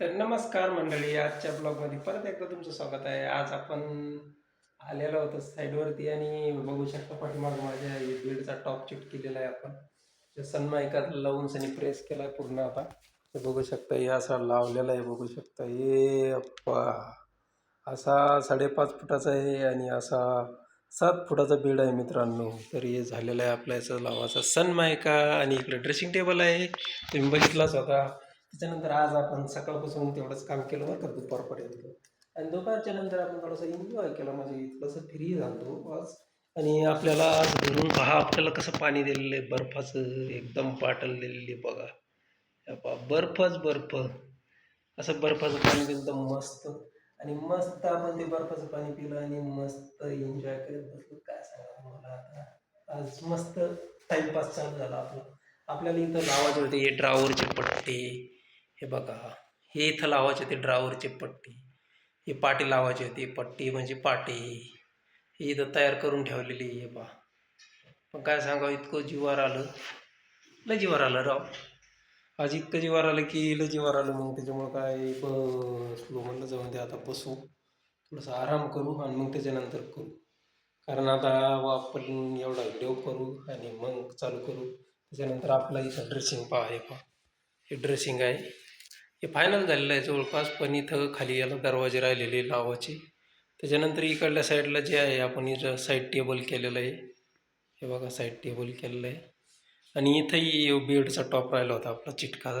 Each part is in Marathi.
तर नमस्कार मंडळी आजच्या ब्लॉगमध्ये परत एकदा तुमचं स्वागत आहे. आज आपण आलेलो होतो साईडवरती आणि बघू शकता पाठीमाग माझ्या बीडचा टॉप चिट केलेला आहे आपण. ते लावून सनी प्रेस केला आहे पूर्ण आता. हे बघू शकता हे असा लावलेला आहे बघू शकता. हे अप्पा. असा साडेपाच फुटाचा आहे आणि असा सात फुटाचा बेड आहे मित्रांनो. तर हे झालेलं आहे आपल्या याचं लावाचा. सनमायका आणि इकडे ड्रेसिंग टेबल आहे. तुम्ही बघितलाच होता. त्याच्यानंतर आज आपण सकाळपासून तेवढंच काम केलं बरं का दुपारपर्यंत. आणि दुपारच्या नंतर आपण थोडंसं एन्जॉय केला म्हणजे थोडंसं फ्री झालो आज आणि आपल्याला आज घरून पहा आपल्याला कसं पाणी दिलेलं आहे बर्फाचं एकदम पाटल दिलेली बघा. बा बर्फच बर्फ. असं बर्फाचं पाणी एकदम मस्त. आणि मस्त आपण ते बर्फाचं पाणी पिलं आणि मस्त एन्जॉय करत बसलो. काय सांगा तुम्हाला आता? आज मस्त टाईमपास चालू झाला आपला. आपल्याला इथं लावायचे होते हे ड्रावरचे पट्टे. हे बघा हे इथं लावायचे होते ड्रावरचे पट्टी. हे पाटी लावायची होती पट्टी म्हणजे पाटी. ही इथं तयार करून ठेवलेली आहे हे बा पण काय सांगावं इतकं जीवार आलं. लय जीवार आलं राव. आज इतकं जीवार आलं की लय जीवार आलं मग. त्याच्यामुळं काय बसलो म्हणलं जाऊन दे आता बसू. थोडंसं आराम करू आणि मग त्याच्यानंतर करू. कारण आता आपण एवढा व्हिडिओ करू आणि मग चालू करू. त्याच्यानंतर आपला इथं ड्रेसिंग पहा हे पहा. हे ड्रेसिंग आहे. हे फायनल झालेलं आहे जवळपास. पण इथं खाली याला दरवाजे राहिलेले लावाचे. त्याच्यानंतर इकडल्या साईडला जे आहे आपण इथं साईड टेबल केलेलं आहे. हे बघा साईड टेबल केलेलं आहे. आणि इथंही बेडचा टॉप राहिला होता आपला चिटकाचा.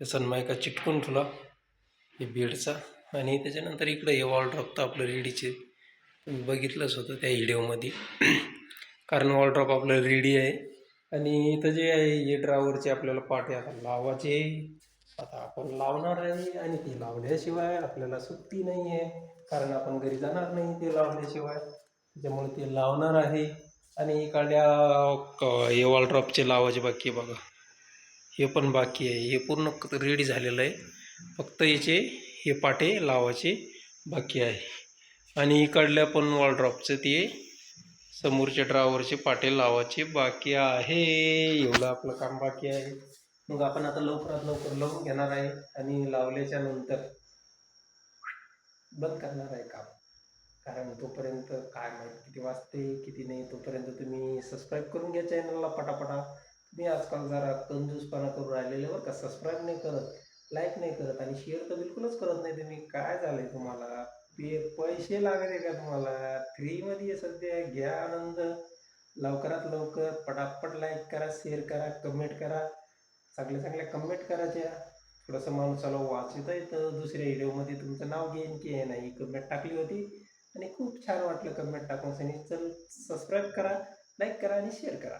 हे सनमायका चिटकून ठेवला हे बेडचा आणि त्याच्यानंतर इकडं हे वॉलड्रॉप तर आपलं रेडीचे तुम्ही बघितलंच होतं त्या व्हिडिओमध्ये कारण वॉलड्रॉप आपलं रेडी आहे. आणि इथं जे आहे हे ड्रावरचे आपल्याला पाटे आता लावाचे. आता आपण लावणार आहे आणि ती लावल्याशिवाय आपल्याला सुट्टी नाही आहे कारण आपण घरी जाणार नाही ते लावल्याशिवाय त्याच्यामुळे ते लावणार आहे. आणि इकडल्या क- हे वॉलड्रॉपचे लावायचे बाकी आहे बघा. हे पण बाकी आहे. हे पूर्ण रेडी झालेलं आहे. फक्त याचे हे पाटे लावायचे बाकी आहे. आणि इकडल्या पण वॉलड्रॉपचे ते समोरच्या ड्रावरचे पाटे लावायचे बाकी आहे. एवढं आपलं काम बाकी आहे. मग आपण आता लवकरात लवकर लावून घेणार आहे आणि लावल्याच्या नंतर बंद करणार आहे काम. कारण तोपर्यंत काय माहिती किती वाजते किती नाही तोपर्यंत तुम्ही सबस्क्राईब करून घ्या चॅनलला पटापटा. तुम्ही आजकाल जरा कंजूसपणा करून राहिलेले बरं का. सबस्क्राईब नाही करत लाईक नाही करत आणि शेअर तर बिलकुलच करत नाही तुम्ही. काय झालंय तुम्हाला? पे पैसे लागले का तुम्हाला? फ्रीमध्ये सध्या. घ्या आनंद. लवकरात लवकर पटापट लाईक करा शेअर करा कमेंट करा. चांगल्या चांगल्या कमेंट करायच्या थोडंसं माणसाला वाचता येतं. दुसऱ्या व्हिडिओमध्ये तुमचं नाव घेईन की हे नाही कमेंट टाकली होती. आणि खूप छान वाटलं कमेंट टाकून. चल सबस्क्राईब करा लाईक करा आणि शेअर करा.